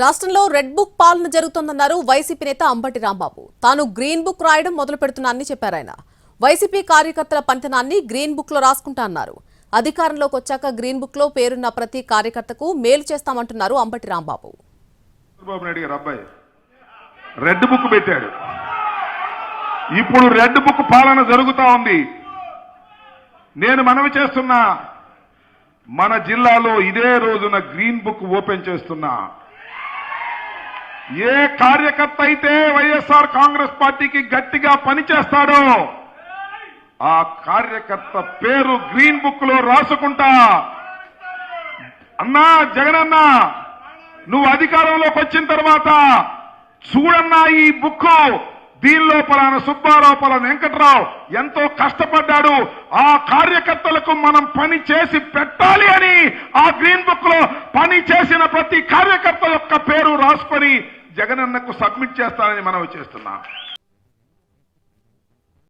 రాష్ట్రంలో red book పాలన జరుగుతోందన్నారు YCP నేత అంబటి రాంబాబు. తాను గ్రీన్ బుక్ రాయడం మొదలు పెడుతున్నానని చెప్పారు ఆయన. వైసీపీ కార్యకర్తల పంతనాన్ని గ్రీన్ బుక్లో రాసుకుంటా అన్నారు. అధికారంలోకి వచ్చాక గ్రీన్ బుక్లో పేరున్న ప్రతి కార్యకర్తకు మేలు చేస్తామంటున్నారు అంబటి రాంబాబు. అబ్బాయి. రెడ్ బుక్ పెట్టాడు. ఇప్పుడు రెడ్ బుక్ పాలన జరుగుతా ఉంది. నేను మనవి చేస్తున్నా మన జిల్లాలో ఇదే రోజున గ్రీన్ బుక్ ఓపెన్ చేస్తున్నా. ఏ కార్యకర్త అయితే వైఎస్ఆర్ కాంగ్రెస్ పార్టీకి గట్టిగా పనిచేస్తాడో ఆ కార్యకర్త పేరు గ్రీన్ బుక్లో రాసుకుంటా. అన్నా జగనన్నా నువ్వు అధికారంలోకి వచ్చిన తర్వాత చూడన్నా ఈ బుక్. దీనిలో పలాన సుబ్బారావు పలాన వెంకట్రావు ఎంతో కష్టపడ్డాడు. ఆ కార్యకర్తలకు మనం పని చేసి పెట్టాలి అని ఆ గ్రీన్ బుక్లో పని చేసిన ప్రతి కార్యకర్త యొక్క పేరు రాసుకొని జగనన్నకు సబ్మిట్ చేస్తానని మనం చేస్తున్నాం.